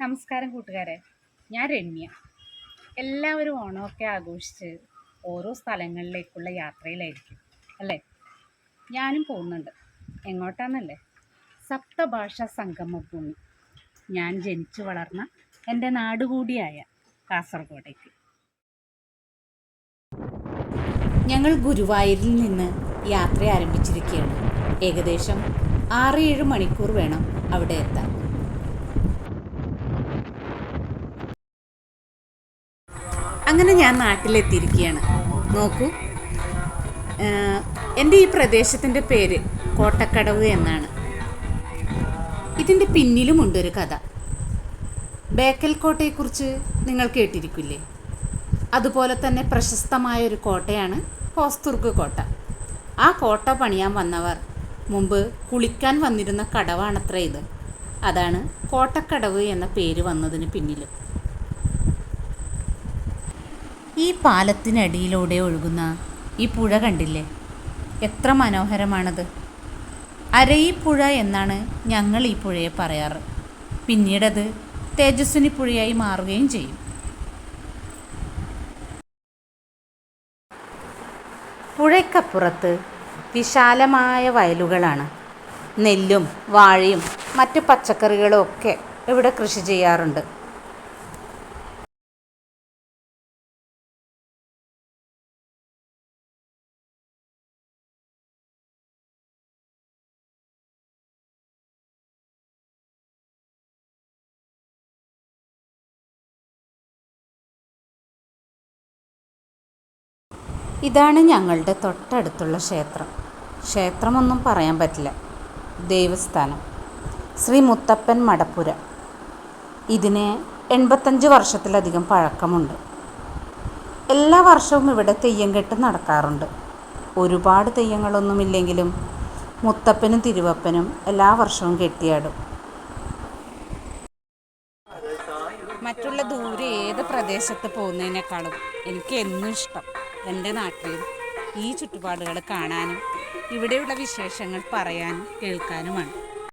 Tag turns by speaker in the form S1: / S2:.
S1: നമസ്കാരം കൂട്ടുകാരെ. ഞാൻ രമ്യ. എല്ലാവരും ഓണമൊക്കെ ആഘോഷിച്ച് ഓരോ സ്ഥലങ്ങളിലേക്കുള്ള യാത്രയിലായിരിക്കും അല്ലേ? ഞാനും പോകുന്നുണ്ട്. എങ്ങോട്ടാന്നല്ലേ? സപ്തഭാഷാ സംഗമഭൂമി. ഞാൻ ജനിച്ചു വളർന്ന എന്റെ നാട് കൂടിയായ കാസർഗോഡേക്ക്. ഞങ്ങൾ ഗുരുവായൂരിൽ നിന്ന് യാത്ര ആരംഭിച്ചിരിക്കുകയാണ്. ഏകദേശം ആറ് ഏഴ് മണിക്കൂർ വേണം അവിടെ എത്താൻ. അങ്ങനെ ഞാൻ നാട്ടിലെത്തിയിരിക്കുകയാണ്. നോക്കൂ. എന്റെ ഈ പ്രദേശത്തിന്റെ പേര് കോട്ടക്കടവ് എന്നാണ്. ഇതിന്റെ പിന്നിലുമുണ്ടൊരു കഥ. ബേക്കൽ കോട്ടയെക്കുറിച്ച് നിങ്ങൾ കേട്ടിരിക്കില്ലേ? അതുപോലെ തന്നെ പ്രശസ്തമായ ഒരു കോട്ടയാണ് ഹോസ്തുർഗ് കോട്ട. ആ കോട്ട പണിയാൻ വന്നവർ മുമ്പ് കുളിക്കാൻ വന്നിരുന്ന കടവാണത്ര ഇത്. അതാണ് കോട്ടക്കടവ് എന്ന പേര് വന്നതിന് പിന്നിലും. ഈ പാലത്തിനടിയിലൂടെ ഒഴുകുന്ന ഈ പുഴ കണ്ടില്ലേ? എത്ര മനോഹരമാണത്. അരയിപ്പുഴ എന്നാണ് ഞങ്ങൾ ഈ പുഴയെ പറയാറ്. പിന്നീടത് തേജസ്വിനി പുഴയായി മാറുകയും ചെയ്യും. പുഴയ്ക്കപ്പുറത്ത് വിശാലമായ വയലുകളാണ്. നെല്ലും വാഴയും മറ്റു പച്ചക്കറികളും ഒക്കെ ഇവിടെ കൃഷി ചെയ്യാറുണ്ട്. ഇതാണ് ഞങ്ങളുടെ തൊട്ടടുത്തുള്ള ക്ഷേത്രം. ക്ഷേത്രമൊന്നും പറയാൻ പറ്റില്ല. ദേവസ്ഥാനം. ശ്രീ മുത്തപ്പൻ മടപ്പുര. ഇതിന് എൺപത്തഞ്ച് വർഷത്തിലധികം പഴക്കമുണ്ട്. എല്ലാ വർഷവും ഇവിടെ തെയ്യം കെട്ട് നടക്കാറുണ്ട്. ഒരുപാട് തെയ്യങ്ങളൊന്നുമില്ലെങ്കിലും മുത്തപ്പനും തിരുവപ്പനും എല്ലാ വർഷവും കെട്ടിയാടും. മറ്റുള്ള ദൂരെ ഏത് പ്രദേശത്ത് പോകുന്നതിനേക്കാളും എനിക്ക് എന്നും ഇഷ്ടം. എന്റെ നാട്ടിലും ഈ ചുറ്റുപാടുകൾ കാണാനും ഇവിടെയുള്ള വിശേഷങ്ങൾ പറയാനും കേൾക്കാനുമാണ്.